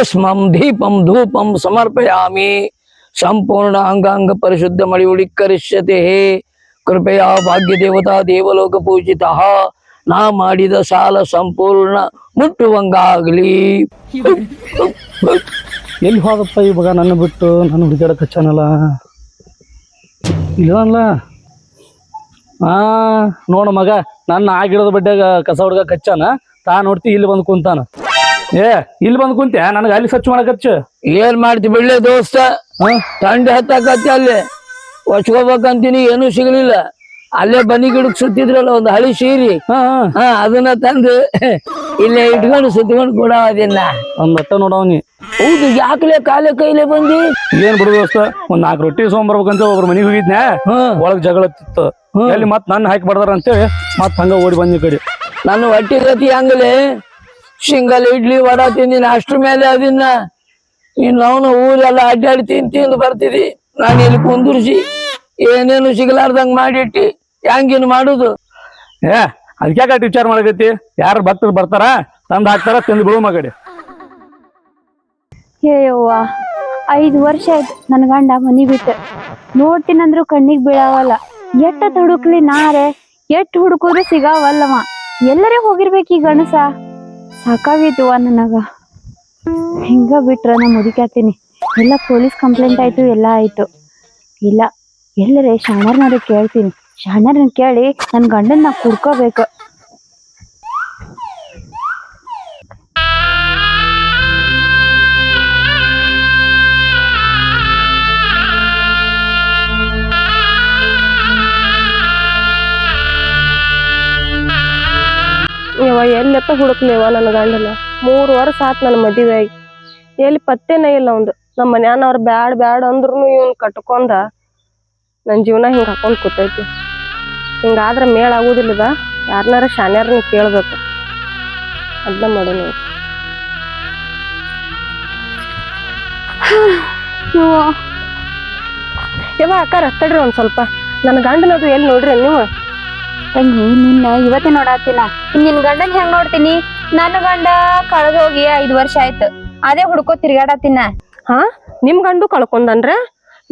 ಭಸ್ಮಂ, ದೀಪಂ, ಧೂಪಂ ಸಮರ್ಪಯಾಮಿ. ಸಂಪೂರ್ಣ ಅಂಗಾಂಗ ಪರಿಶುದ್ಧ ಮಳಿ ಉಳಿಕರಿಷ್ಯತೆ. ಕೃಪೆಯ ಭಾಗ್ಯ ದೇವತಾ ದೇವಲೋಕ ಪೂಜಿತ. ನಾ ಮಾಡಿದ ಸಾಲ ಸಂಪೂರ್ಣ ಮುಟ್ಟುವಂಗಾಗಲಿ. ಎಲ್ಲಿ ಹೋದಪ್ಪ ಈ ನನ್ನ ಬಿಟ್ಟು? ನನ್ನ ಹುಡುಗಾಡಕ್ಕೆ ಹಚ್ಚಾನಲ್ಲ ಇಲ್ಲ ಆ, ನೋಡ ಮಗ, ನನ್ನ ಆಗಿರದ ಬಡ್ಡ ಕಸ ಹುಡುಗ ಕಚ್ಚಾನ. ತಾ ನೋಡ್ತಿ, ಇಲ್ಲಿ ಬಂದು ಕುಂತಾನ. ಏ ಇಲ್ಲಿ ಬಂದ್ ಕುಂತ್ಯಾ ನನಗೆ ಅಲ್ಲಿ ಸ್ವಚ್ಛ ಮಾಡಕ್ ಹಚ್ಚು ಏನ್ ಮಾಡ್ತಿ ಬಿಡ್ಲೆ ದೋಸ್ತ? ತಂಡ ಹತ್ತಕತ್ತೆ ಅಲ್ಲಿ. ಹೊಚ್ಕೋಬೇಕಂತೀನಿ ಏನು ಸಿಗ್ಲಿಲ್ಲ. ಅಲ್ಲೇ ಬನ್ನಿ ಗಿಡಕ್ ಸುತ್ತಿದ್ರಲ್ಲ ಒಂದು ಹಳಿ ಸೀರಿ. ಹಾ ಅದನ್ನ ತಂದು ಇಲ್ಲೇ ಇಟ್ಕೊಂಡು ಸುತ್ಕೊಂಡು ಕೂಡ ಅದನ್ನ. ಒಂದ್ ಮತ್ತ ನೋಡವನಿ ಹೌದು ಯಾಕಲೆ ಕಾಲೇ ಕೈಲೆ ಬಂದಿ? ಏನ್ ಬಿಡು ದೋಸ್ತ ಒಂದ್ ನಾಲ್ಕು ರೊಟ್ಟಿ ಸೋಂಬರ್ಬೇಕಂತ ಒಬ್ರು ಮನೆಗೆ ಹೋಗಿದ್ನಾ. ಹ್ಮ್ ಒಳಗ್ ಜಗಳ ತಿತ್ತು ಎಲ್ಲಿ ಮತ್ ನನ್ನ ಹಾಕಿ ಬಡ್ದಾರ ಅಂತೇಳಿ ಮತ್ ಹಂಗ ಓಡಿ ಬಂದಿ ಕಡೆ. ನನ್ನ ಹೊಟ್ಟಿ ಗತಿ ಹಂಗಲೆ? ಸಿಂಗಲ್ ಇಡ್ಲಿ ವಡ ತಿಂದಿನ ಅಷ್ಟ್ರ ಮೇಲೆ ಅದನ್ನ. ಇನ್ನು ಅವನು ಊರೆಲ್ಲ ಅಡ್ಡಾಡಿ ತಿಂದು ತಿಂದು ಬರ್ತಿದಿ. ನಾನು ಇಲ್ಲಿ ಕುಂದುರ್ಸಿ ಏನೇನು ಸಿಗಲಾರ್ದಂಗ್ ಮಾಡಿಟ್ಟಿ. ಹ್ಯಾಂಗಿನ್ ಮಾಡುದು? ಏ ಅದಕ್ಕೆ ವಿಚಾರ ಮಾಡಕತ್ತಿ ಯಾರು ಭಕ್ತರು ಬರ್ತಾರ ತಂದ್ ಹಾಕ್ತಾರ ತಿಂದು ಬಿಡು ಮಗಡಿ. ಹೇಯವ್ವ ಐದು ವರ್ಷ ಆಯ್ತು ನನ್ನ ಗಂಡ ಮನಿ ಬಿಟ್ಟು. ನೋಡ್ತೀನಂದ್ರು ಕಣ್ಣಿಗೆ ಬೀಳಾವಲ್ಲ ಎಟ್ಟ ಹುಡುಕ್ಲಿ ನಾರೆ ಎಟ್ಟು ಹುಡುಕಿದ್ರು ಸಿಗಾವಲ್ಲವ. ಎಲ್ಲರೇ ಹೋಗಿರ್ಬೇಕು ಈ ಗಣಸ ಸಾಕಾಗೈತವ್ವ ನನಗ. ಹಿಂಗ ಬಿಟ್ರ ನಾ ಮುದಿಕಾತೀನಿ ಎಲ್ಲ ಪೊಲೀಸ್ ಕಂಪ್ಲೇಂಟ್ ಆಯ್ತು, ಎಲ್ಲ ಆಯ್ತು. ಇಲ್ಲ, ಎಲ್ಲರೇ ಶಾಣರ್ನಾರು ಕೇಳ್ತೀನಿ. ಶಾಣರ್ನ ಕೇಳಿ ನನ್ನ ಗಂಡನ್ ನಾ ಕುಡ್ಕೋಬೇಕು. ಇವ ಎಲ್ಲೆತ್ತ ಹುಡುಕ್ಲೇವ ನನ್ನ ಗಂಡನ? ಮೂರು ವರ್ಷ ಆತ್ ನನ್ನ ಮದುವೆ ಆಗಿ ಎಲ್ಲಿ ಪತ್ತೆನೇ ಇಲ್ಲ ಅವಂದು. ನಮ್ಮ ಮನ್ಯಾನವ್ರ ಬ್ಯಾಡ್ ಬ್ಯಾಡ್ ಅಂದ್ರೂ ಇವ್ನ್ ಕಟ್ಕೊಂಡ ನನ್ನ ಜೀವನ ಹಿಂಗೆ ಹಾಕೊಂಡ್ ಕೂತೈತಿ. ಹಿಂಗಾದ್ರೆ ಮೇಳ ಆಗುದಿಲ್ಲದ? ಯಾರನ್ನಾರ ಶಾನ್ಯಾರನ್ನ ಕೇಳ್ಬೇಕು. ಅದನ್ನ ಮಾಡು ನೀವು ಯವ್ವ. ಅಕ್ಕ ಅಕ್ಕಾರ ತಡ್ರಿ ಒಂದ್ ಸ್ವಲ್ಪ. ನನ್ನ ಗಂಡನದು ಎಲ್ಲಿ ನೋಡ್ರಿ ನೀವು? ತಂಗಿ ನಿನ್ನ ಇವತ್ತೇ ನೋಡಾತಿನ. ನಿನ್ ಗಂಡನ್ ಹೆಂಗ್ ನೋಡ್ತೀನಿ? ನನ್ನ ಗಂಡ ಕಳೆದ ಹೋಗಿ ಐದ್ ವರ್ಷ ಆಯ್ತು. ಅದೇ ಹುಡ್ಕೋ ತಿರ್ಗಾಡತಿನ. ಹಾ? ನಿಮ್ ಗಂಡು ಕಳ್ಕೊಂಡನ್ರ?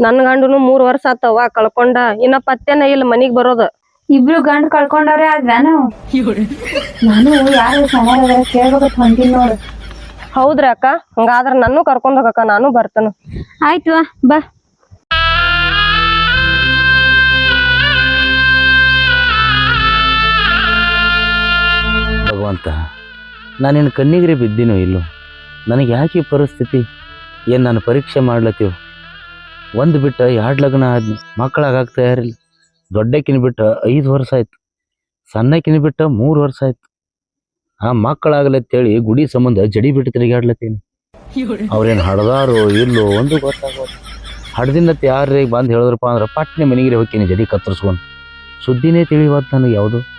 ನನ್ನ ಗಂಡನು ಮೂರ್ ವರ್ಷ ಆತವ ಕಳ್ಕೊಂಡ. ಇನ್ನ ಪತ್ತೆನ ಇಲ್ಲ ಮನಿಗ್ ಬರೋದು. ಇಬ್ರು ಗಂಡ ಕಳ್ಕೊಂಡವ್ರೆ ಆದ್ ನಾನು ನಾನು ಯಾರು ಸಮಾರ ಕೇಳ್ಬೇಕು ಹೊಂಟಿನ್ ನೋಡು. ಹೌದ್ರಿ ಅಕ್ಕ? ಹಂಗಾದ್ರ ನಾನು ಕರ್ಕೊಂಡ್ ಹೋಗಕ್ಕ ನಾನು ಬರ್ತೇನೆ. ಆಯ್ತು ಬಾ. ನಾನು ನಿನ್ನ ಕಣ್ಣಿಗ್ರೆ ಬಿದ್ದೀನೋ ಇಲ್ಲೋ? ನನಗೆ ಯಾಕೆ ಪರಿಸ್ಥಿತಿ? ಏನು ನಾನು ಪರೀಕ್ಷೆ ಮಾಡ್ಲತ್ತೀವೋ? ಒಂದು ಬಿಟ್ಟು ಎರಡು ಲಗ್ನ ಆದ್ನಿ ಮಕ್ಕಳಾಗಕ್ಕೆ ತಯಾರಿಲ್ಲ. ದೊಡ್ಡಕ್ಕಿನ ಬಿಟ್ಟು ಐದು ವರ್ಷ ಆಯ್ತು. ಸಣ್ಣಕ್ಕಿನ ಬಿಟ್ಟು ಮೂರು ವರ್ಷ ಆಯ್ತು. ಆ ಮಕ್ಕಳಾಗಲತ್ತೇಳಿ ಗುಡಿ ಸಂಬಂಧ ಜಡಿ ಬಿಟ್ಟು ತಿರುಗಾಡ್ಲತ್ತೀನಿ ಅವ್ರೇನು ಹಡ್ದಾರೋ ಇಲ್ಲೋ ಒಂದು ಗೊತ್ತಾಗೋದು ಹಡ್ದಿಂದ ಯಾರೇ ಬಂದು ಹೇಳಿದ್ರಪ್ಪ ಅಂದ್ರೆ ಪಟ್ನೆ ಮನೆಗಿರಿ ಹೋಗ್ತೀನಿ ಜಡಿ ಕತ್ತರಿಸ್ಕೊಂಡು. ಸುದ್ದಿನೇ ತಿಳಿವತ್ತು ನನಗೆ ಯಾವುದು.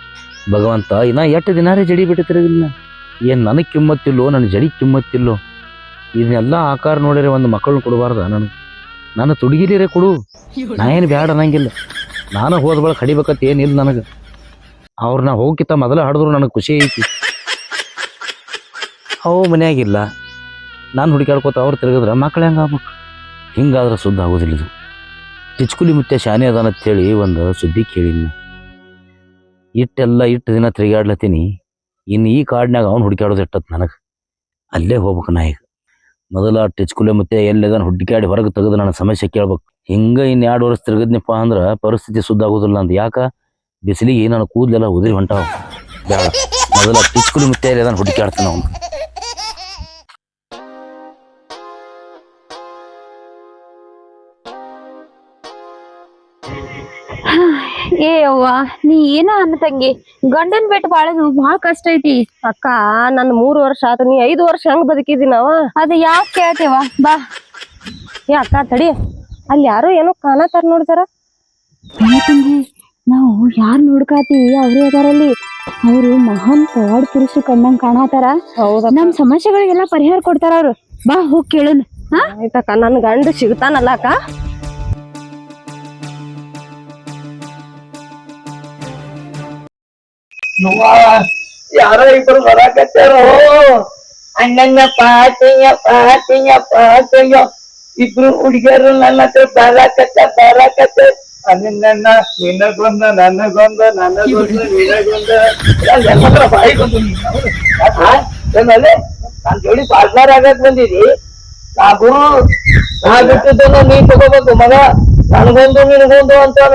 ಭಗವಂತ, ಇನ್ನ ಎಷ್ಟು ದಿನಾರೇ ಜಡಿ ಬಿಟ್ಟು ತಿರುಗಿಲ್ಲ ಏನು ನನಗೆ ಕಿಮ್ಮತ್ತಿಲ್ಲೋ ನನ್ನ ಜಡಿ ಕಿಮ್ಮತ್ತಿಲ್ಲೋ? ಇದನ್ನೆಲ್ಲ ಆಕಾರ ನೋಡಿದ್ರೆ ಒಂದು ಮಕ್ಕಳನ್ನ ಕೊಡಬಾರ್ದ ನನಗೆ? ನನ್ನ ತುಡುಗಿಲಿರೇ ಕೊಡು. ನಾ ಏನು ಬ್ಯಾಡ ಅನ್ನಂಗಿಲ್ಲ. ನಾನು ಹೋದ ಬಳ ಕಡಿಬೇಕತ್ತ ಏನಿಲ್ಲ ನನಗೆ. ಅವ್ರನ್ನ ಹೋಗಿತ್ತ ಮೊದಲ ಹಾಡಿದ್ರು ನನಗೆ ಖುಷಿ ಐತಿ. ಅವು ಮನೆಯಾಗಿಲ್ಲ. ನಾನು ಹುಡುಕಾಡ್ಕೋತ ಅವ್ರು ತಿರುಗಿದ್ರೆ ಮಕ್ಳು ಹೆಂಗೆ ಆಗ್ಬೇಕು? ಹಿಂಗಾದ್ರೆ ಸುದ್ದ ಆಗೋದಿಲ್ಲ ಇದು. ಚಿಚ್ಕುಲಿ ಮುತ್ತೆ ಶಾನೆ ಅದಾನಂತೇಳಿ ಒಂದು ಸುದ್ದಿ ಕೇಳಿದ್ನ. ಇಟ್ಟೆಲ್ಲ ಇಟ್ಟು ದಿನ ತಿರುಗಾಡ್ಲತ್ತೀನಿ. ಇನ್ನು ಈ ಕಾಡ್ನ್ಯಾಗ ಅವ್ನು ಹುಡುಕಾಡೋದು ಇಟ್ಟತ್ ನನಗೆ? ಅಲ್ಲೇ ಹೋಗ್ಬೇಕು ನಾ ಈಗ. ಮೊದಲ ಟೆಚ್ಕುಲೆ ಮತ್ತೆ ಎಲ್ಲದನ್ನ ಹುಡುಕಾಡಿ ಹೊರಗೆ ತೆಗೆದು ನನ್ನ ಸಮಸ್ಯೆ ಕೇಳ್ಬೇಕು. ಹಿಂಗೆ ಇನ್ನು ಎರಡು ವರ್ಷ ತಿರುಗಿದ್ನಪ್ಪ ಅಂದ್ರೆ ಪರಿಸ್ಥಿತಿ ಸುದ್ದಾಗೋದಿಲ್ಲ ಅಂತ ಯಾಕ? ಬಿಸಿಲಿಗೆ ನನ್ನ ಕೂದಲೆಲ್ಲ ಉದುರಿ ಹೊಂಟಾವ. ಬೇಡ. ಮೊದಲ ಟಿಚ್ಕುಲಿ ಮತ್ತೆ ಎಲ್ಲದನ್ನ ಹುಡುಕಾಡ್ತಾನೆ ಅವನು. ಏ ಅವ್ವ ನೀ ಏನ ಅನ್ನ ತಂಗಿ. ಗಂಡನ್ ಬೆಟ್ಟ ಬಾಳದು ಬಹಳ ಕಷ್ಟ ಐತಿ. ಅಕ್ಕ ನನ್ ಮೂರ್ ವರ್ಷ ಆತ ನೀ ಐದು ವರ್ಷ ಹೆಂಗ್ ಬದುಕಿದಿ ನಾವ ಅದ ಯಾಕೆ ಕೇಳ್ತೇವ? ಬಾ. ಏ ಅಕ್ಕ ತಡಿ. ಅಲ್ಲಿ ಯಾರೋ ಏನೋ ಕಾಣತಾರ ನೋಡ್ತಾರ. ತಂಗಿ ನಾವು ಯಾರ್ ನೋಡ್ಕಾತೀವಿ ಅವ್ರೇ ಅದಾರಲ್ಲಿ ಅವರು ಮಹಾನ್ ಪವಾಡ್ ಪುರುಷ ಕಂಡಂಗ್ ಕಾಣತಾರ ಹೌದಾ ನಮ್ ಸಮಸ್ಯೆಗಳಿಗೆಲ್ಲ ಪರಿಹಾರ ಕೊಡ್ತಾರ ಅವ್ರು. ಬಾ ಹೋಗ್ ಕೇಳೋಣ. ಹಾ? ಆಯ್ತಕ್ಕ ನನ್ ಗಂಡ ಸಿಗ್ತಾನಲ್ಲ ಅಕ್ಕ. ಯಾರೋ ಇಬ್ರು ಬರಾಕತ್ತಾರೋ ಅಣ್ಣನಪ್ಪ ಅತ್ತಯ್ಯಪ್ಪ ಅತ್ತಯ್ಯಪ್ಪ ಅತ್ತಯ್ಯ ಇಬ್ರು ಹುಡುಗಿಯರು ನನ್ನ ಹತ್ರ ಬರಾಕತ್ತ ಬರಾಕತ್ತ ನನ್ನ ನಿನಗೊಂದ ನನಗೊಂದ ನನಗೊಂದ ನಿನಗೊಂದ ಎಲ್ಲರ ಬಾಯಿಗೊಂದು ಏನಲ್ಲಿ ನಾನ್ ಜೋಡಿ ಪಾರ್ಟ್ನರ್ ಆಗಕ್ ಬಂದಿದಿ ನಾ ಗುರು ನಾ ಬಿಟ್ಟಿದ್ದನ್ನ ನೀ ತಗೋಬೇಕು ಮಗ ನನಗೊಂದು ನಿನಗೊಂದು ಅಂತಾನ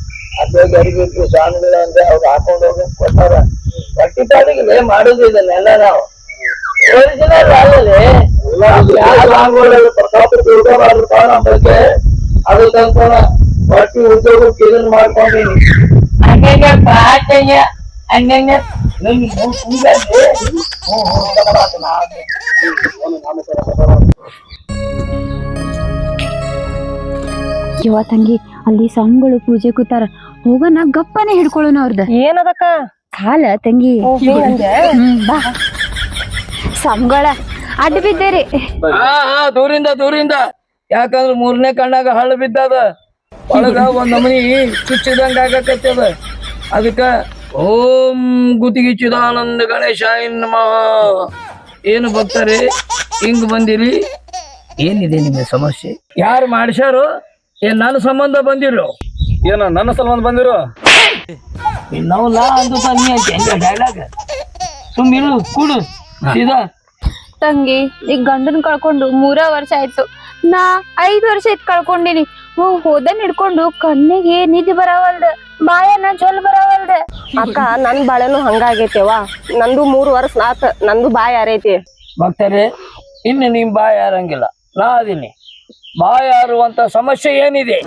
ಅದ್ರಾಗ ಅರಿಬೇಕು ಸ್ವಾಮಿಗಳು ಅಂದ್ರೆ ಅವ್ರು ಹಾಕೊಂಡು ಹೋಗಿ ಕೊಟ್ಟಾರ ಬಟ್ಟಿ ಪಾಡಿಗೆ ಮಾಡುದು ಇದನ್ನೆಲ್ಲ ನಾವು ಒರಿಜಿನಲ್ ಆಗಲಿ ಪ್ರತಾಪ ತಿಳ್ಕೊಬಾರ್ದು ನಮ್ಮ ಬಗ್ಗೆ ಅದು ತಂದ್ಕೊಳ ಒಟ್ಟಿ ಉದ್ಯೋಗಕ್ಕೆ ಇದನ್ನ ಮಾಡ್ಕೊಂಡೀನಿ ಹಂಗಂಗ ಯವ್ವ ತಂಗಿ ಅಲ್ಲಿ ಸ್ವಾಮಿಗಳು ಪೂಜೆ ಕೂತಾರ. ಹೋಗನ ಗಪ್ಪನೆ ಹಿಡ್ಕೊಳ್ಳೋಣ ಅವ್ರದ. ಏನದಕ್ಕ? ಕಾಲ ತಂಗಿ. ಬಾ. ಸ್ವಾಮಿಗಳ ಅಡ್ಡ ಬಿದ್ದೇರಿ ಹಾ ಹಾ ದೂರಿಂದ ದೂರಿಂದ. ಯಾಕಂದ್ರ ಮೂರನೇ ಕಣ್ಣಾಗ ಹಳ್ಳ ಬಿದ್ದದ. ಒಳಗ ಒಂದ್ ನಮನಿ ಚುಚ್ಚಿದಂಗ ಆಗಕತ್ತದ. ಅದಕ್ಕ ಓಂ ಗುತಿಗಿ ಚಿದಾನಂದ ಗಣೇಶ ನಮಃ. ಏನು ಭಕ್ತರೇ ಹಿಂಗ್ ಬಂದಿರಿ? ಏನಿದೆ ನಿಮ್ಮ ಸಮಸ್ಯೆ? ಯಾರು ಮಾಡಿಸ್ಯಾರು? ಏನ್ ನನ್ನ ಸಂಬಂಧ ಬಂದಿರು. ಏನ ನನ್ನ ಸಂಬಂಧ ಬಂದಿರೋ? ಇನ್ನವಲ್ಲ ಅಂದು ನೀ ಅಂತ ಡೈಲಾಗ್ ಸುಮ್ಮಿರು ಕೂಡು ಸೀದಾ. ತಂಗಿ ಈಗ ಗಂಡನ್ ಕಳ್ಕೊಂಡು ಮೂರ ವರ್ಷ ಆಯ್ತು. ನಾ ಐದ್ ವರ್ಷ ಆಯ್ತು ಕಳ್ಕೊಂಡಿನಿ. ಹೋದ ಹೋದನ್ ಹಿಡ್ಕೊಂಡು ಕಣ್ಣಿಗೆ ನಿಧಿ ಬರವಲ್ದ ಬಾಯನ ಜೊಲ್ ಬರವಲ್ದ. ಅಕ್ಕ ನನ್ ಬಾಳೆನು ಹಂಗಾಗೈತೆವಾ ನಂದು ಮೂರ್ ವರ್ಷ ಆತ ನಂದು ಬಾಯ್ ಯಾರೈತಿ? ಭಕ್ತರೇ ಇನ್ನು ನಿಮ್ ಬಾಯ್ ಯಾರಂಗಿಲ್ಲ. ನಾ ಅದೀನಿ. ಬಾಯಿ ಆರುವಂತ ಸಮಸ್ಯೆ ಏನಿದೆ?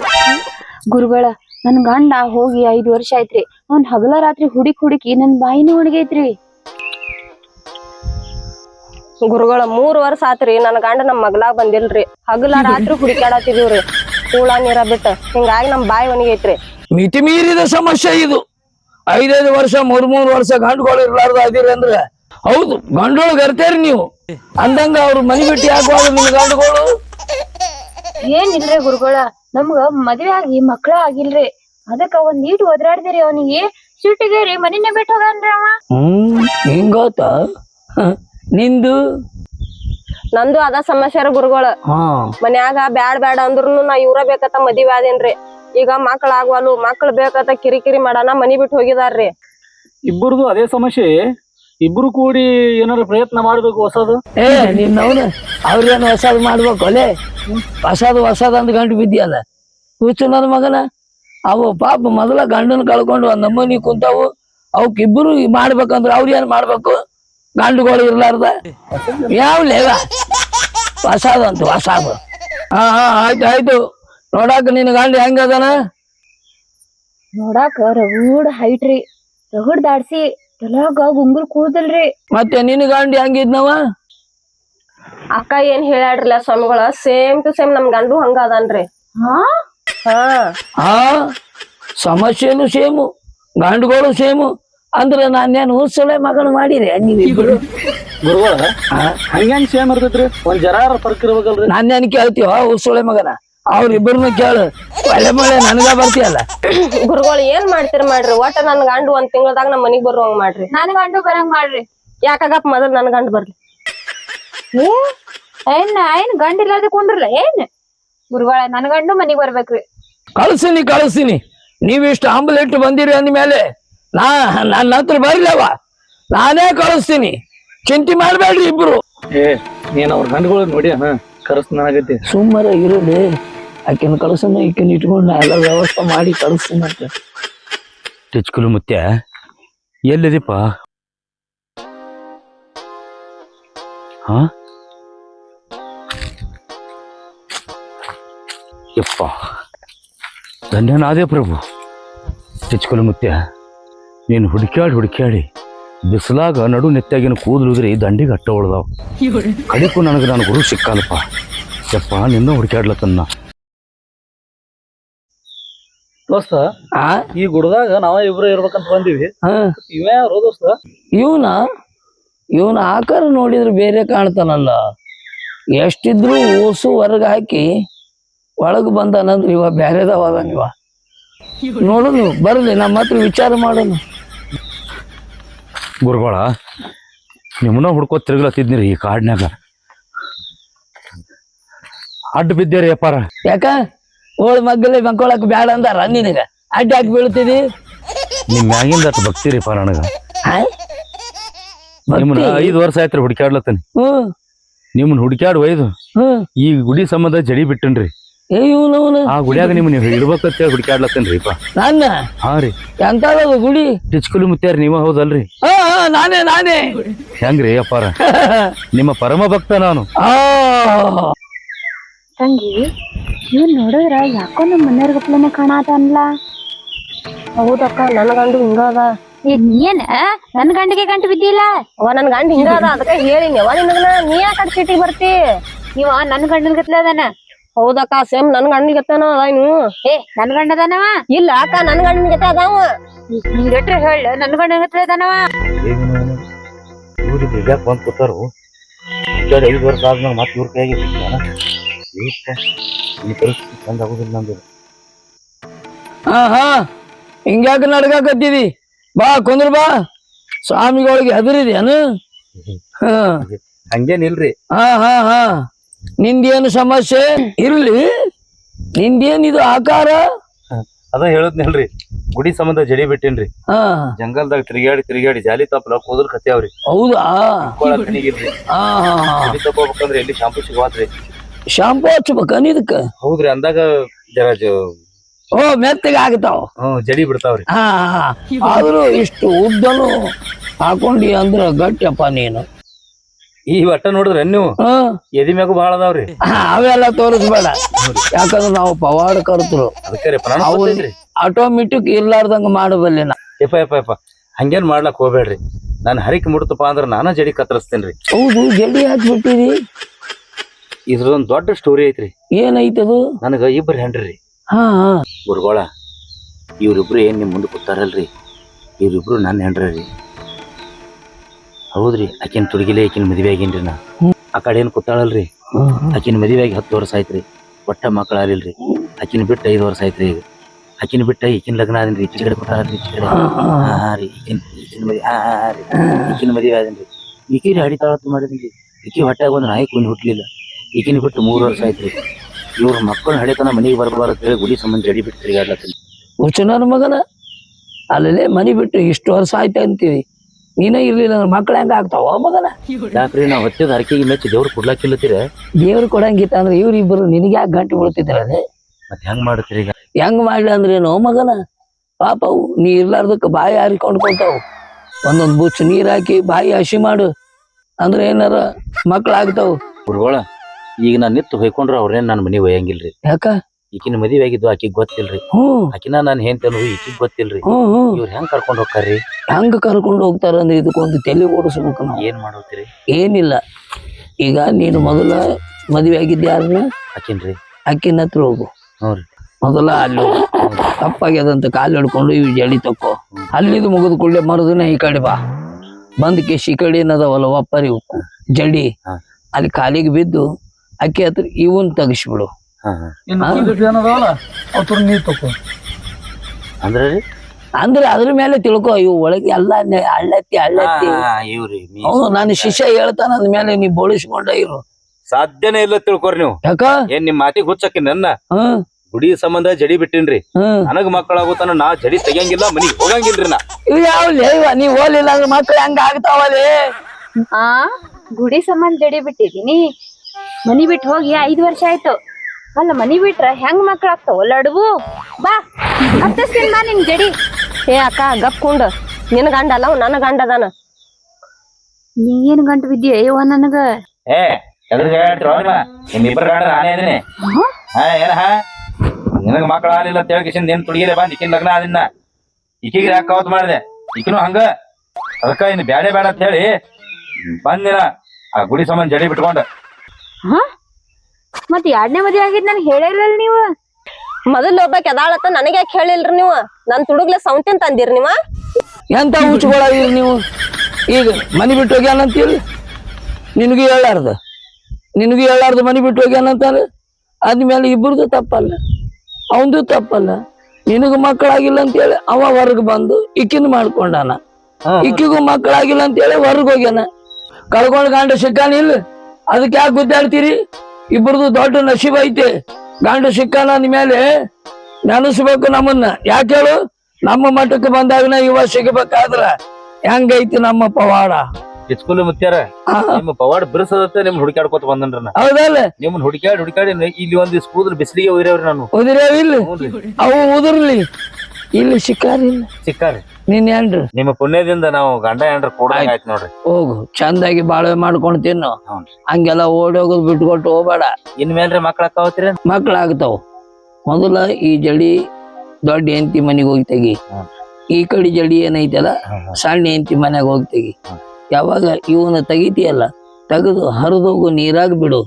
ಗುರುಗಳ ನನ್ ಗಂಡ ಹೋಗಿ ಐದು ವರ್ಷ ಆಯ್ತ್ರಿ. ಅವ್ನ್ ಹಗಲ ರಾತ್ರಿ ಹುಡುಕಿ ಹುಡುಕಿ ನನ್ ಬಾಯಿನ ಒಣಗೈತ್ರಿ. ಗುರುಗಳ ಮೂರ್ ವರ್ಷ ಆತ್ರಿ. ನನ್ ಗಂಡ ನಮ್ ಮಗ್ಲಾಗ ಬಂದಿಲ್ರಿ. ಹಗಲ ರಾತ್ರಿ ಹುಡುಕಾಡತ್ತಿದೀವ್ರಿ ಕೂಳ ನೀರ ಬಿಟ್ಟ. ಹಿಂಗಾಗಿ ನಮ್ ಬಾಯಿ ಒಣಗೈತ್ರಿ. ಮಿತಿ ಮೀರಿದ ಸಮಸ್ಯೆ ಇದು. ಐದೈದು ವರ್ಷ ಮೂರ್ ಮೂರ್ ವರ್ಷ ಗಂಡುಗಳು ಇರ್ಲಾರ್ದು ಅದಿರಿ ಅಂದ್ರೆ. ಹೌದು ಗಂಡೊಳಗೆ ಇರ್ತೇರಿ ನೀವು. ಅಂದಂಗ ಅವ್ರು ಮನಿ ಬಿಟ್ಟು ಯಾಕೆ ನಿಮ್ ಗಂಡುಗಳು? ಏನಿಲ್ರಿ ಗುರುಗಳ? ನಮ್ಗ ಮದ್ವೆ ಆಗಿ ಮಕ್ಳ ಆಗಿಲ್ರಿ. ಅದಕ್ಕ ಒಂದ್ ನೀಟ್ ಒದ್ರಾಡ್ದಿರಿ ಅವನಿಗೆ. ಸಿಟ್ಟಿಗೇರಿ ಮನಿನ ಬಿಟ್ಟು ಹೋಗನ್ರಿ ಅವ. ಹ್ಮ್ ಹಿಂಗೋತ ನಿಂದು? ನಂದು ಅದ ಸಮಸ್ಯೆ ರೀ ಗುರುಗಳ. ಹಾ. ಮನ್ಯಾಗ ಬ್ಯಾಡ್ ಬ್ಯಾಡ ಅಂದ್ರುನು ನಾ ಇವ್ರ ಬೇಕತ್ತ ಮದ್ವಿ ಆದೇನ್ರಿ. ಈಗ ಮಕ್ಳ ಆಗ್ವಲ್ಲು ಮಕ್ಳು ಬೇಕತ್ತ ಕಿರಿಕಿರಿ ಮಾಡಾನ ಮನಿ ಬಿಟ್ಟು ಹೋಗಿದಾರ್ರಿ. ಇಬ್ಬರದು ಅದೇ ಸಮಸ್ಯೆ. ಇಬ್ರು ಕೂಡಿ ಏನಾದ್ರು ಪ್ರಯತ್ನ ಮಾಡ್ಬೇಕು ಹೊಸದು? ಏ ನಿನ್ನವನು ಅವ್ರೇನು ಹೊಸದ್ ಮಾಡ್ಬೇಕು ಅಲ್ಲೇ ಹೊಸದು ಹೊಸದ್ ಅಂತ ಗಂಟು ಬಿದ್ದಿಯಲ್ಲ. ನನ್ನ ಮಗನ. ಅವು ಪಾಪ ಮೊದಲ ಗಂಡನ ಕಳ್ಕೊಂಡು ಒಂದ್ ನಮ್ಮನಿ ಕುಂತಾವು. ಅವಕ್ ಇಬ್ಬರು ಮಾಡ್ಬೇಕಂದ್ರ ಅವ್ರ ಏನ್ ಮಾಡ್ಬೇಕು? ಗಂಡುಗಳು ಇರ್ಲಾರ್ದ? ಯಾವ ಲೇವ? ಹೊಸದು ಅಂತ ಹೊಸದು. ಹಾ ಹಾ ಆಯ್ತು ಆಯ್ತು. ನೋಡಾಕ ನಿನ್ನ ಗಂಡ ಹೆಂಗದನ ನೋಡಾಕ ರಗೂಡ್ ಹೈಟ್ ರೀ ರಗಡ್ ದಾಡ್ಸಿ. ತಲಾಗ ಗುಂಗುರ್ ಕೂದಲ್ರಿ. ಮತ್ತೆ ನಿನ್ನ ಗಂಡ ಹೆಂಗಿದ್ನವ? ಅಕ್ಕ ಏನ್ ಹೇಳ್ಯಾಡ್ರಲ್ಲ ಸ್ವಾಮಿಗಳ ಸೇಮ್ ಟು ಸೇಮ್ ನಮ್ ಗಂಡು ಹಂಗ ಅದಾನ್ರಿ. ಹಾ? ಹಾ. ಹಾ ಸಮಸ್ಯೆನು ಸೇಮು ಗಂಡುಗಳು ಸೇಮು ಅಂದ್ರೆ ನಾನೇನು ಸೊಲೆ ಮಗನ ಮಾಡಿರಿ ನೀವಿಬ್ರು? ಗುರುಗಳ ಹಂಗ್ಯಾಂಗ್ ಸೇಮ್ ಇರ್ತೈತ್ರಿ? ಒಂದ್ ಜರಾರ ಫರ್ಕ್ ಇರ್ಬೇಕಲ್ರಿ? ನಾನೇನ್ ಕೇಳ್ತೀವ ಉಸೊಳೆ ಮಗನ? ಅವ್ರಿಬ್ಬರನ್ನ ಕೇಳು. ಒಳ್ಳೆ ಮಳೆ ನನಗ ಬರ್ತೀಯಲ್ಲ. ಗುರುಗಳು ಏನ್ ಮಾಡ್ತೀರ ಮಾಡ್ರಿ? ಒಟ್ಟ ನನ್ ಗಂಡು ಒಂದ್ ತಿಂಗಳದಾಗ ನಮ್ ಮನಿಗ್ ಬರುವಂಗ್ ಮಾಡ್ರಿ. ನನ್ ಗಂಡು ಬರಂಗ್ ಮಾಡ್ರಿ. ಯಾಕಾಗಪ್ಪ ಮೊದಲ್ ನನ್ ಗಂಡು ಬರ್ಲಿ? ಏ ಏನ್ ಏನ್ ಗಂಡ ಇಲ್ಲದ ಕುಂಡ್ರಲ್ಲ ಏನ್? ಗುರುಗಳ ನನ್ ಗಂಡು ಮನಿಗ್ ಬರ್ಬೇಕ್ರಿ. ಕಳ್ಸಿನಿ ಕಳಿಸ್ತೀನಿ ನೀವಿಷ್ಟು ಆಂಬುಲೆಂಟ್ ಬಂದಿರಿ ಅಂದ್ಮೇಲೆ ನಾ ನನ್ನ ಹತ್ರ ಬರ್ಲವ. ನಾನೇ ಕಳಿಸ್ತೀನಿ. ಚಿಂತೆ ಮಾಡ್ಬೇಡ್ರಿ ಇಬ್ರು. ಏ ನೀನ್ ಅವ್ರ ಗಂಡುಗಳು ನೋಡಿ ಹಾ ಕರ್ಸ್ ನನಗೈತಿ ಸುಮ್ಮನೆ ಇರಲಿ ಆಕಿನ ಕಳಿಸೋಣ ಈಕಿನ ಇಟ್ಕೊಂಡು ನಾ ಎಲ್ಲ ವ್ಯವಸ್ಥೆ ಮಾಡಿ ಕಳಿಸ್ತೀನಿ ಅಂತ. ಟೆಚ್ಕುಲು ಮುತ್ಯ ಎಲ್ಲಿದೀಪ? ಹಾ? ಯಪ್ಪ. ಧನ್ಯನಾದೆ ಪ್ರಭು. ಟೆಚ್ಕುಲು ಮುತ್ಯ ನೀನು ಹುಡುಕ್ಯಾಡಿ ಹುಡುಕ್ಯಾಡಿ ಬಿಸಿಲಾಗ ನಡು ನೆತ್ತಾಗಿನ ಕೂದಲುದ್ರಿ ದಂಡಿಗೆ ಅಟ್ಟ ಉಳ್ದಾವ್ ಕಡಿಕು ನನಗೆ ನನ್ನ ಗುರು ಸಿಕ್ಕಲ್ಲಪ್ಪ ಯಪ್ಪ ನಿನ್ನ ಹುಡುಕ್ಯಾಡ್ಲತ್ತನ್ನ ದೋಸ್ತ ಆ? ಈ ಗುಡ್ದಾಗ ನಾವ ಇಬ್ರು ಇರ್ಬೇಕಂತ ಬಂದಿವಿ. ಹಾ. ಇವ ಯಾರು ದೋಸ್ತ? ಇವನ ಇವನ ಆಕಾರ ನೋಡಿದ್ರೆ ಬೇರೆ ಕಾಣ್ತಾನಲ್ಲ. ಎಷ್ಟಿದ್ರು ಓಸು ಹೊರಗೆ ಹಾಕಿ ಒಳಗೆ ಬಂದಾನಂದ್ರೆ ಇವ ಬ್ಯಾರೆದವ ಇವ. ನೀವು ಬರ್ಲಿ ನಮ್ಮ ಹತ್ರ ವಿಚಾರ ಮಾಡೋನು ಗುರುಗಳ ನಿಮ್ಮನ್ನ ಹುಡ್ಕೋ ತಿರುಗ್ಲತ್ತಿದ್ನಿರಿ ಈ ಕಾಡ್ನ್ಯಾಗ. ಅಡ್ಡ ಬಿದ್ದೇರಿ ಅಪ್ಪಾರ. ಯಾಕ? ಓಳ್ ಮಗ್ಗಲ್ಲಿ ಬಂಕೊಳಕ್ ಬ್ಯಾಡ ಅಂದಾರ ನಿನಗ. ಅಡ್ಡ ಹಾಕಿ ಬೀಳ್ತಿದಿ ನಿಮ್ ಮ್ಯಾಗಿಂದ ಅಟ್ ಭಕ್ತಿರಿಪ್ಪ ನನಗ. ನಿಮ್ಮ ನಿಮ್ಮನ್ನ? ಐದು ವರ್ಷ ಆಯ್ತ್ರಿ ಹುಡುಕ್ಯಾಡ್ಲತ್ತೀನಿ. ಹ್ಮ್ ನಿಮ್ಮನ್ನ ಹುಡುಕ್ಯಾಡ್ ಒಯ್ದು. ಹ್ಮ್ ಈ ಗುಡಿ ಸಂಬಂಧ ಜಡಿ ಬಿಟ್ಟನ್ರಿ. ಏ ಆ ಗುಡಿಯಾಗ ನಿಮ್ಮ ನೀವು ಇಡ್ಬೇಕಂತೇಳಿ ಹುಡುಕ್ಯಾಡ್ಲತ್ತೇನ್ರಿ ಪಾ ನನ್ನ? ಹಾ ರೀ. ಎಂತದದು ಗುಡಿ? ಟಿಚ್ಕುಲಿ ಮುತ್ಯಾರ ನೀವ ಹೌದಲ್ರಿ? ಹಾ ಹಾ, ನಾನೇ ನಾನೇ. ಹೆಂಗ್ರಿ ಅಪ್ಪಾರ ನಿಮ್ಮ ಪರಮ ಭಕ್ತ ನಾನು. ಆ ತಂಗಿ ಇವ್ ನೋಡಿದ್ರ ಯಾಕೋ ನಮ್ಮ ಕಾಣಾದ ಕಾಣತಾನಲ್ಲ ಹೌದಕ್ಕ ನನ್ ಗಂಡು ಹಿಂಗ ಅದ ಏನ್ ನನ್ ಗಂಡಿಗೆ ಗಂಟು ಬಿದ್ದಿಲ್ಲ? ಅವ ನನ್ ಗಂಡ ಹಿಂಗ ಅದ ಅದಕ್ಕ ಹೇಳಿನಿ. ಅವ ನಿನ್ನ ನೀ ಯಾಕೆ ಸಿಟಿ ಬರ್ತಿ? ಇವ ನನ್ ಗಂಡನ್ ಗತ್ಲ ಅದಾನ? ಹೌದಕ್ಕ ಸೇಮ್ ನನ್ ಗಂಡನ್ ಗತ್ತನ ಅದ ಇನ್ನು ಏ ನನ್ ಗಂಡ ಅದಾನವ? ಇಲ್ಲ ಅಕ್ಕ ನನ್ ಗಂಡನ್ ಗತ್ತ ಅದಾವ. ನಿಂಗ್ ಎಟ್ರೆ ಹೇಳ. ನನ್ ಗಂಡನ ಗತ್ಲ ಅದಾನವ? ಇವ್ರಿಗೆ ಬಂದ್ ಕೂತಾರು? ಐದು ವರ್ಷ ಆದ್ಮೇಲೆ ಮತ್ತೆ ಇವ್ರ ಕೈಗೆ ಸಿಕ್ಕಾನ ಏಪ್ಪ, ಈ ಪರಿಸ್ಥಿತಿ ಚಂದ ಆಗುದಿಲ್ಲ ನಂದು ಹಾ ಹಾ ಹಿಂಗ್ಯಾಕ ನಡ್ಕಾಕತ್ತಿದಿ ಬಾ ಕುಂದ್ರ ಬಾ. ಸ್ವಾಮಿಗಳಿಗೆ ಹೆದರಿದೇನು? ಹಾ. ಹಂಗೇನಿಲ್ರಿ? ಹಾ ಹಾ ಹಾ. ನಿಂದೇನು ಸಮಸ್ಯೆ? ಇರ್ಲಿ. ನಿಂದೇನಿದು ಆಕಾರ? ಅದ ಹೇಳದ್ನಲ್ರಿ ಗುಡಿ ಸಂಬಂಧ ಜಡಿ ಬಿಟ್ಟೇನ್ರಿ. ಹಾ. ಜಂಗಲ್ದಾಗ ತಿರುಗಾಡಿ ತಿರುಗಾಡಿ ಜಾಲಿ ತಪ್ಪಲ ಕೂದಲ್ ಕತ್ಯಾವ್ರಿ ಹೌದಾ? ಕಣಿಗಿಲ್ರಿ ಹಾ ಹಾ ಹಾ. ಎಲ್ಲಿ ಶಾಂಪು ಸಿಗವಾತ್ರಿ? ಶಾಂಪು ಹಚ್ಬೇಕನ್ ಇದಕ್ಕ ಹೌದ್ರಿ ಅಂದಾಗ ಜರ ಓ ಮೆತ್ತಗೆ ಆಗ್ತಾವ. ಹ್ಮ್ ಜಡಿ ಬಿಡ್ತಾವ್ರಿ. ಹಾ ಹಾ. ಆದ್ರೂ ಇಷ್ಟು ಉದ್ದನು ಹಾಕೊಂಡಿ ಅಂದ್ರ ಗಟ್ಟಿಯಪ್ಪ ನೀನು. ಈ ಒಟ್ಟ ನೋಡಿದ್ರೆ ನೀವು ಹ್ಮ್ ಎದಿ ಮ್ಯಾಗು ಬಹಳ ಅದಾವ್ರಿ. ಹಾ, ಅವೆಲ್ಲ ತೋರಿಸ್ಬೇಡ. ಯಾಕಂದ್ರೆ ನಾವು ಪವಾಡ ಕರ್ತರು. ಅದಕ್ಕೆ ರೀ ಪ್ರಾಣ. ಆಟೋಮೆಟಿಕ್ ಇರ್ಲಾರ್ದಂಗ ಮಾಡಬಲ್ಲೆ ನಾ ಯಪ್ಪ ಯಪ್ಪ ಯಪ್ಪ. ಹಂಗೇನ್ ಮಾಡ್ಲಾಕ್ ಹೋಗ್ಬೇಡ್ರಿ. ನಾನು ಹರಿಕ್ ಮುಡ್ತಪ್ಪ ಅಂದ್ರ ನಾನು ಜಡಿ ಕತ್ತರಿಸ್ತೇನ್ರಿ. ಹೌದು ಜಡಿ ಹಾಕ್ಬಿಟ್ಟಿರಿ. ಇದ್ರದೊಂದ್ ದೊಡ್ಡ ಸ್ಟೋರಿ ಐತ್ರಿ. ಅದು? ನನಗ ಇಬ್ಬರು ಹೆಂಡ್ರಿ. ಹಾ ಹಾ. ಗುರುಗಳ ಇವ್ರಿಬ್ರು ಏನ್ ನಿಮ್ ಮುಂದೆ ಕೂತಾರಲ್ರಿ? ಇವ್ರಿಬ್ರು ನನ್ನ ಹೆಂಡ್ರಿ ರೀ. ಹೌದ್ರಿ ಆಕಿನ ತುಡುಗಿಲೆ ಆಕಿನ ಮದ್ವೆ ಆಗೇನ್ರಿ ನಾ. ಆ ಕಡೆ ಏನ್ ಕೂತಾಳಲ್ರಿ? ಆಕಿನ ಮದ್ವೆ ಆಗಿ ಹತ್ತು ವರ್ಷ ಆಯ್ತ್ರಿ. ಒಟ್ಟ ಮಕ್ಕಳ ಆಗಿಲ್ರಿ ಆಕಿನ ಬಿಟ್ಟು ಐದು ವರ್ಷ ಆಯ್ತ್ರಿ ಈಗ. ಆಕಿನ ಬಿಟ್ಟ ಈಕಿನ ಲಗ್ನ ಆದಿನ್ರಿ. ಈಚೆ ಕಡೆ ಕೂತಾಳಲ್ರಿ ಈಚೆ ಕಡೆ. ಹಾ ರೀ ಈಕಿನ ಈಕಿನ ಮದ್ವೆ ಹಾ ರೀ. ಈಕಿನ ಮದ್ವೆ ಆದಿನ್ರಿ. ಈಕಿ ರೀ ಹಡಿತಾಳತ್ತು ಮಾಡಿದ್ರಿ ಈಕಿ ಹೊಟ್ಟಾಗ ಒಂದು ನಾಯಿ ಕುಂದು ಹುಟ್ಲಿಲ್ಲ. ಈಕಿನ ಬಿಟ್ಟು ಮೂರು ವರ್ಷ ಆಯ್ತ್ರಿ. ಇವ್ರ ಮಕ್ಕಳು ಹಳೆತನ ಮನೆಗೆ ಬರಬಾರದು ಹೇಳಿ ಗುಡಿ ಸಂಬಂಧ ಜಡಿ ಬಿಟ್ಟು ತಿರುಗಾಡ್ಲತ್ತೀನಿ. ಮಗನ? ಅಲ್ಲಲ್ಲೇ ಮನಿ ಬಿಟ್ಟು ಇಷ್ಟು ವರ್ಷ ಆಯ್ತು ಅಂತೀವಿ. ನೀನೇ ಇರ್ಲಿಲ್ಲ ಅಂದ್ರೆ ಮಕ್ಳು ಹೆಂಗ ಆಗ್ತಾವ ಮಗನ? ಯಾಕ್ರಿ ನಾವು ಹೊತ್ತಿದ ಹರಕೆಗೆ ಮೆಚ್ಚಿ ದೇವ್ರು ಕೊಡ್ಲಾಕಿಲ್ಲತ್ತೀರ? ದೇವ್ರು ಕೊಡಂಗಿತ್ತ ಅಂದ್ರೆ ಇವ್ರಿಬ್ರು ನಿನಗೆ ಯಾಕೆ ಗಂಟು ಅದೇ ಮತ್ತೆ ಹೆಂಗ್ ಮಾಡ್ತೀರಿ ಈಗ? ಹೆಂಗ್ ಮಾಡ್ಲಿ ಅಂದ್ರೇನೋ ಮಗನ? ಪಾಪ ಅವು ನೀ ಇರ್ಲಾರ್ದಕ್ಕೆ ಬಾಯಿ ಹಾರಿಕೊಂಡು ಕೊಡ್ತಾವು ಒಂದೊಂದ್ ಬುಚ್ಚು ನೀರ್ ಹಾಕಿ ಬಾಯಿ ಹಸಿ ಮಾಡು. ಅಂದ್ರೆ ಏನಾರ ಮಕ್ಳಾಗ್ತಾವು. ಗುರುಗಳ ಈಗ ನಾನು ನಿತ್ತು ಹೊಯ್ಕೊಂಡ್ರೆ ಅವ್ರೇನ್ ನನ್ನ ಮನೆ ಒಯ್ಯಂಗಿಲ್ರಿ? ಯಾಕ? ಈಕಿನ ಮದುವೆ ಆಗಿದ್ದು ಆಕಿಗೆ ಗೊತ್ತಿಲ್ರಿ. ಹ್ಮ್ ಆಕಿನ ನಾನು ಹೆಂತನು ಈಕಿಗೆ ಗೊತ್ತಿಲ್ರಿ. ಹ್ಮ್ ಹ್ಮ್ ಇವ್ರು ಹೆಂಗ್ ಕರ್ಕೊಂಡ್ ಹೋಗ್ತಾರ್ರಿ? ಹೆಂಗ್ ಕರ್ಕೊಂಡು ಹೋಗ್ತಾರ ಅಂದ್ರೆ ಇದಕ್ಕೊಂದು ತಲೆ ಓಡಿಸ್ಬೇಕು ನಾವು. ಏನ್ ಮಾಡೋತಿರಿ ಏನಿಲ್ಲ. ಈಗ ನೀನು ಮೊದಲ ಮದುವೆ ಆಗಿದ್ದೆ ಯಾರನ್ನ ಆಕಿನ್ರಿ. ಅಕ್ಕಿನ ಹತ್ರ ಹೋಗು. ಹ್ಞೂ ರೀ. ಮೊದಲ ಅಲ್ಲಿ ಹೋಗು. ತಪ್ಪಾಗ್ಯದಂತ ಕಾಲು ಹಿಡ್ಕೊಂಡು ಇವು ಜಡಿ ತಕ್ಕೋ ಅಲ್ಲಿದು ಮುಗಿದು ಕುಳ್ಳೆ ಮರುದಿನ ಈ ಕಡೆ ಬಾ. ಬಂದ್ ಕೇಶ್ ಈ ಕಡೆ ಏನದವಲ್ಲ ಒಪ್ಪರಿ ಉಕ್ಕು. ಜಡಿ ಹಾ. ಅಲ್ಲಿ ಕಾಲಿಗೆ ಬಿದ್ದು ಅಕ್ಕಿ ಹತ್ರ ಇವನ್ ತೆಗಿಸ್ಬಿಡು. ಅಂದ್ರ ರೀ? ಅಂದ್ರೆ ಅದ್ರ ಮೇಲೆ ತಿಳ್ಕೊ ಇವು ಒಳಗೆ ಎಲ್ಲ ಅಳ್ಳತ್ತಿ ಹಳ್ಳತ್ತಿ ಹಳ್ಳತ್ತಿ ಇವ್ರಿ ಅವನು ನಾನು ಶಿಷ್ಯ ಹೇಳ್ತಾನ ಅಂದ್ಮೇಲೆ ನೀ ಬೋಳಿಸ್ಕೊಂಡ ಇರು. ಸಾಧ್ಯನೇ ಇಲ್ಲ ತಿಳ್ಕೊರಿ ನೀವು. ಯಾಕ? ಏನ್ ನಿಮ್ ಮಾತಿಗೆ ಹುಚ್ಚಕ್ಕೆ ನನ್ನ? ಗುಡಿ ಸಂಬಂಧ ಜಡಿ ಬಿಟ್ಟಿನ್ರಿ. ನನಗ್ ಮಕ್ಕಳಾಗುತ್ತಾನ ನಾ ಜಡಿ ತೆಗಿಯಂಗಿಲ್ಲ ಮನಿಗ್ ಹೋಗಂಗಿಲ್ರಿ ನಾ. ಇವ್ ಯಾವ ಇವ ನೀ ಹೋಲಿಲ್ಲ ಅಂದ್ರೆ ಮಕ್ಳು ಹೆಂಗ ಆಗ್ತಾವಲ್ಲಿ ಆ ಗುಡಿ ಸಂಬಂಧ ಜಡಿ ಬಿಟ್ಟಿದೀನಿ. ಮನಿ ಬಿಟ್ಟು ಹೋಗಿ ಐದ್ ವರ್ಷ ಆಯ್ತು. ಅಲ್ಲ ಮನಿ ಬಿಟ್ರ ಹೆಂಗ್ ಮಕ್ಳು ಆಗ್ತಾವ? ಲಡ್ಬು. ಬಾ ಹತ್ತಿಸ್ತೀನಿ ಬಾ ನಿನ್ ಜಡಿ. ಏ ಅಕ್ಕ ಗಪ್ ಕುಂಡ. ನಿನ್ ಗಂಡ ಅಲ್ಲ ನನ್ನ ಗಂಡ ಅದಾನ. ನೀ ಏನ್ ಗಂಟು ಬಿದ್ದೀಯ? ಅಯ್ಯವ್ವ ನನಗ. ಏ ಎದ್ರಿಗೆ ಹೇಳ್ತೀರ ನಿಮ್ ಗಂಡ ನಾನೇ ಇದೀನಿ. ಹಾ? ಏನ ಹಾ? ನಿನಗ ಮಕ್ಕಳ ಆಲಿಲ್ಲ ಅಂತ ಹೇಳಿ ಕಿಶನ್ ನಿನ್ ತುಡಿಗಿಲೆ ಬಾ ನಿಕ್ಕಿನ ಲಗ್ನ ಆದಿನ್ನ. ಇಕಿಗೆ ಯಾಕೆ ಕವತ್ ಮಾಡಿದೆ? ಈಕಿನೂ ಹಂಗ. ಅದಕ್ಕ ಇನ್ನು ಬ್ಯಾಡೆ ಬೇಡ ಅಂತ ಹೇಳಿ ಬಂದಿನ ಆ ಗುಡಿ ಸಂಬಂಧ ಜಡಿ ಬಿಟ್ಕೊಂಡ. ಹಾ? ಮತ್ ಎರಡನೇ ಮದ್ವೆ ಆಗಿದ್ ನನ್ಗೆ ಹೇಳಿರಲ್ಲ ನೀವು? ಮೊದಲ್ ಹೋಗ್ಬೇಕು ಅದಾಳತ್ತ ನನಗೆ ಯಾಕೆ ಹೇಳಿಲ್ರಿ ನೀವು? ನನ್ ತುಡುಗ್ಲೆ ಸೌಂತಿನ್ ತಂದಿರಿ ನೀವ? ಎಂತ ಹುಚ್ಕೊಳಗಿರಿ ನೀವು? ಈಗ ಮನಿ ಬಿಟ್ಟು ಹೋಗ್ಯಾನಂತೀರಿ ನಿನಗೂ ಹೇಳಾರ್ದ? ನಿನಗೂ ಹೇಳಾರ್ದು ಮನಿ ಬಿಟ್ಟು ಹೋಗ್ಯಾನಂತಾನೆ ಅದ್ಮೇಲೆ ಇಬ್ಬರದು ತಪ್ಪಲ್ಲ. ಅವಂದು ತಪ್ಪಲ್ಲ. ನಿನಗೂ ಮಕ್ಕಳಾಗಿಲ್ಲ ಅಂತೇಳಿ ಅವ ಹೊರಗ್ ಬಂದು ಇಕ್ಕಿನ ಮಾಡ್ಕೊಂಡಾನ. ಇಕ್ಕಿಗೂ ಮಕ್ಕಳಾಗಿಲ್ಲ ಅಂತೇಳಿ ಹೊರಗ್ ಹೋಗ್ಯಾನ. ಕಳ್ಕೊಂಡ್ ಗಂಡ ಸಿಕ್ಕಾನ ಇಲ್ಲ? ಅದಕ್ಕೆ ಯಾಕೆ ಗುದ್ದಾಡ್ತೀರಿ? ಇಬ್ಬರದು ದೊಡ್ಡ ನಶೀಬ್ ಐತೆ. ಗಂಡ ಸಿಕ್ಕಾನ ಅಂದ್ಮೇಲೆ ನೆನಸ್ಬೇಕು ನಮ್ಮನ್ನ. ಯಾಕೆ ಹೇಳು? ನಮ್ಮ ಮಠಕ್ಕೆ ಬಂದಾಗನ ಇವ ಸಿಗಬೇಕಾದ್ರ ಹೆಂಗೈತಿ ನಮ್ಮ ಪವಾಡ? ಇಸ್ಕೂಲ್ ಮುತ್ಯಾರ ನಿಮ್ಮ ಪವಾಡ ಬಿರ್ಸದತ್ತೆ ನಿಮ್ ಹುಡುಕ್ಯಾಡ್ಕೊತ ಬಂದನ್ರಿ ನಾ. ಹೌದಲ್ಲ? ನಿಮ್ಮನ್ ಹುಡುಕ್ಯಾಡಿ ಹುಡುಕಾಡಿ ಇಲ್ಲಿ ಒಂದ್ ಕೂದ್ರ ಬಿಸಿಲಿಗೆ ಉದಿರೇವ್ರಿ ನಾನು. ಉದಿರೇವ್ ಇಲ್ಲಿ? ಹ್ಞೂನ್ರಿ. ಅವು ಉದುರ್ಲಿ. ಇಲ್ಲಿ ಶಿಕಾರಿಲ್ಲ ಸಿಕ್ಕಾರಿ. ನೀನ್ ಏನ್ರಿ ನಿಮ್ಮ ಪುಣ್ಯದಿಂದ ನಾವು ಗಂಡ ಹೆಂಡ್ರ ಕೂಡ ಆಯ್ತು. ನೋಡ್ರಿ. ಹೋಗು. ಚಂದಾಗಿ ಬಾಳೆ ಮಾಡ್ಕೊಂಡು ತಿನ್ನು. ಹಂಗೆಲ್ಲ ಓಡಿ ಹೋಗೋದು ಬಿಟ್ಕೊಟ್ಟು ಹೋಗ್ಬೇಡ. ಇನ್ ಮೇಲ್ರಿ ಮಕ್ಳ ಅಕ್ಕಾವತ್ರಿ ಮಕ್ಳಾಗ್ತಾವ. ಮೊದಲ ಈ ಜಡಿ ದೊಡ್ಡ ಹೆಂಡತಿ ಮನೆಗೆ ಹೋಗಿ ತೆಗಿ. ಈ ಕಡೆ ಜಡಿ ಏನೈತಲ್ಲ ಸಣ್ಣ ಹೆಂಡತಿ ಮನೆಗೆ ಹೋಗಿ ತೆಗಿ. ಯಾವಾಗ ಇವನ್ನ ತೆಗಿತೀಯಲ್ಲ ತೆಗೆದು ಹರಿದೋಗು ನೀರಾಗ ಬಿಡು.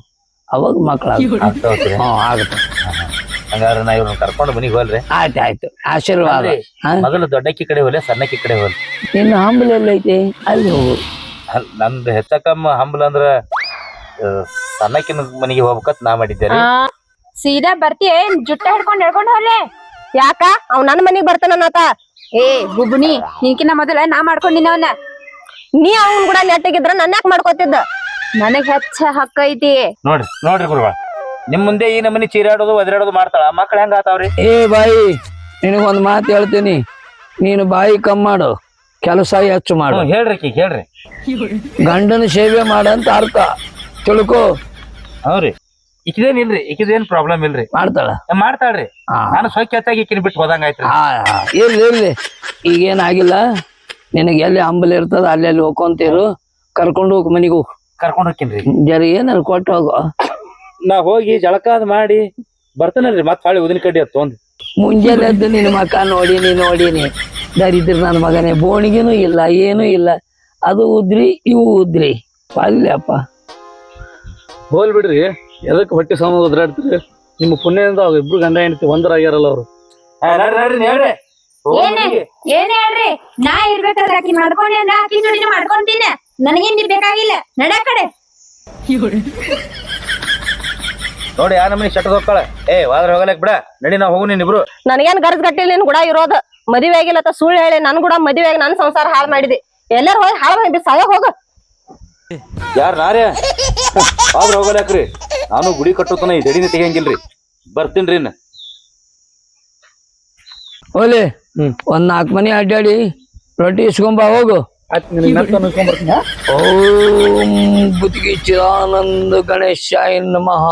ಅವಾಗ ಮಕ್ಳಾಗ ಆಗುತ್ತೆ ಹಂಗಾರ ನಾ ಇವ್ರನ್ನ ಕರ್ಕೊಂಡು ಮನಿಗೆ ಹೋಲ್ರಿ. ಆಯ್ತು ಆಯ್ತು. ಆಶೀರ್ವಾದ. ಹಾ? ಮೊದಲು ದೊಡ್ಡಕ್ಕಿ ಕಡೆ ಹೋಲೆ ಸಣ್ಣಕ್ಕಿ ಕಡೆ ಹೋಲ್ ನಿನ್ನ ಹಂಬಲ್ ಎಲ್ಲೈತೆ? ಅಲ್ಲಿ ಹೋಗು. ನಂದು ಹೆಚ್ಚ ಹೆಚ್ಚಕಮ್ಮ ಹಂಬಲ್ ಅಂದ್ರ ಆ, ಸಣ್ಣಕ್ಕಿನ ಮನಿಗೆ ಹೋಗ್ಬೇಕಂತ ನಾ ಮಾಡಿದ್ದೆ ರೀ. ಸೀದಾ ಬರ್ತೀಯ? ಜುಟ್ಟ ಹಿಡ್ಕೊಂಡ್ ಹಿಡ್ಕೊಂಡ್ ಹೋಲೆ ಯಾಕ? ಅವ್ ನನ್ ಮನಿಗ್ ಬರ್ತಾನತ ಏ ಗುಬ್ಬುನಿ ನಿನ್ಕಿನ ಮೊದಲ ನಾ ಮಾಡ್ಕೊಂಡಿನ ಅವನ್ನ ನೀ ಅವನ್ ಕೂಡ ನೆಟ್ಟಗಿದ್ರ ನನ್ನ ಯಾಕೆ ಮಾಡ್ಕೋತಿದ್ದ? ನನಗ್ ಹೆಚ್ಚ ಹಕ್ಕ ಐತಿ ನೋಡ್ರಿ ನೋಡ್ರಿ ಗುರುಗಳ. ನಿಮ್ ಮುಂದೆ ಈ ನಮ್ಮನಿ ಚೀರಾಡೋದು ಒದರಾಡೋದು ಮಾಡ್ತಾಳ. ಮಕ್ಳು ಹೆಂಗ ಆತಾವ್ರಿ? ಏ ಬಾಯಿ ನಿನಗೊಂದ್ ಮಾತು ಹೇಳ್ತೀನಿ. ನೀನು ಬಾಯಿ ಕಮ್ಮಿ ಮಾಡು ಕೆಲಸ ಹೆಚ್ಚು ಮಾಡು. ಹ್ಞೂ ಹೇಳ್ರಿ ಆಕಿಗ್ ಹೇಳ್ರಿ. ಗಂಡನ ಸೇವೆ ಮಾಡಂತ ಅರ್ಥ. ತಿಳ್ಕೊ. ಹೌದ್ರಿ. ಇಕ್ಕಿದೇನ್ ಇಲ್ರಿ ಇಕ್ಕಿದೇನ್ ಪ್ರಾಬ್ಲಮ್ ಇಲ್ರಿ. ಮಾಡ್ತಾಳ. ಮಾಡ್ತಾಳ್ರಿ. ಹಾ. ನಾನು ಸ್ವಚ್ಛ ಹೆಚ್ಚಾಗಿ ಇಕ್ಕಿನ ಬಿಟ್ಟು ಹೋದಂಗ ಆಯ್ತ್ರಿ. ಹಾ ಹಾ. ಇರ್ಲಿ ಇರ್ಲಿ. ಈಗೇನಾಗಿಲ್ಲ? ನಿನಗೆ ಎಲ್ಲಿ ಅಂಬಲ್ ಇರ್ತದ ಅಲ್ಲಿ ಅಲ್ಲಿ ಹೋಗ್ಕೊಂತಿರು ಕರ್ಕೊಂಡು ಹೋಗ್ ಮನಿಗೆ ಹೋಗು. ಕರ್ಕೊಂಡ್ ಹೋಗ್ತೀನಿ ಜರ ಏನಾರು ಕೊಟ್ಟು ಹೋಗು. ನಾ ಹೋಗಿ ಜಳಕಾದ್ ಮಾಡಿ ಬರ್ತಾನಲ್ರಿ ಮತ್ತೆ ಹೊಳ್ಳಿ ಉದಿನ ಕಡ್ಡಿ ಅದ್ ತೊಂದ್ ಮುಂಜಾನೆ ಎದ್ದು ನಿನ್ನ ಮಕ ನೋಡಿನಿ ನೋಡಿನಿ. ದರಿದ್ರ ನನ್ನ ಮಗನೇ ಬೋಣಿಗೆನೂ ಇಲ್ಲ ಏನೂ ಇಲ್ಲ. ಅದು ಉದ್ರಿ ಇವು ಉದ್ರಿ. ಪಾಲ್ಯಪ್ಪ ಹೋಲ್ ಬಿಡ್ರಿ ಎದಕ್ ಹೊಟ್ಟೆ ಸಮ ಒದ್ರಾಡ್ತೀರಿ ನಿಮ್ಮ ಪುಣ್ಯದಿಂದ ಅವ್ರ ಇಬ್ರು ಗಂಡ ಹೆಂಡತಿ ಒಂದರಾಗ್ಯಾರಲ್ಲ ಅವ್ರು. ನಡ್ರಿ ನಡ್ರಿ ನಡ್ರಿ ಏನೇ ಏನ್ ಹೇಳ್ರಿ? ನಾ ಇರ್ಬೇಕಾದ್ರೆ ಆಕಿ ಮಾಡ್ಕೊಂಡಿ ಅಂದ್ರ ಆಕಿ ಜೋಡಿನ ಮಾಡ್ಕೊಂತೀನಿ. ನನಗೇನ್ ನೀವ್ ಬೇಕಾಗಿಲ್ಲ. ನಡ ಕಡೆ. ನೋಡಿ ಯಾರ ನಮ್ಮನಿ ಶಟ್ ಹೋಗ್ತಾಳೆ ಏ ವಾದ್ರ ಹೋಗಲಕ್ ಬಿಡ. ನಡಿ ನಾ ಹೋಗು ನಿನ್ನಿಬ್ರು. ಇಬ್ರು ನನಗೇನ್ ಗರಜ್ ಕಟ್ಟಿಲ್ಲ ನಿನ್ ಕೂಡ ಇರೋದ? ಮದುವೆ ಆಗಿಲ್ಲ ಅಂತ ಸುಳ್ಳು ಹೇಳಿ ನನ್ ಕೂಡ ಮದುವೆ ಆಗಿ ನನ್ ಸಂಸಾರ ಹಾಳು ಮಾಡಿದಿ. ಎಲ್ಲರೂ ಹೋಗಿ ಹಾಳು ಮಾಡಿ ಸಾಯ ಹೋಗ. ಯಾರ ನಾರೇ ಆದ್ರ ಹೋಗಲಕ್ರಿ. ನಾನು ಗುಡಿ ಕಟ್ಟೋತನ ಈ ದಡಿನ ತೆಗಿಯಂಗಿಲ್ರಿ. ಬರ್ತೀನ್ರಿ ಇನ್ನ. ಓಲೆ ಹ್ಮ್. ಒಂದ್ ನಾಲ್ಕು ಮನೆ ಅಡ್ಡಾಡಿ ರೊಟ್ಟಿ ಇಸ್ಕೊಂಬ ಹೋಗು. ಓಂ ಬುದ್ಧಿಗೆ ಚಿದಾನಂದ ಗಣೇಶ ನಮಃ.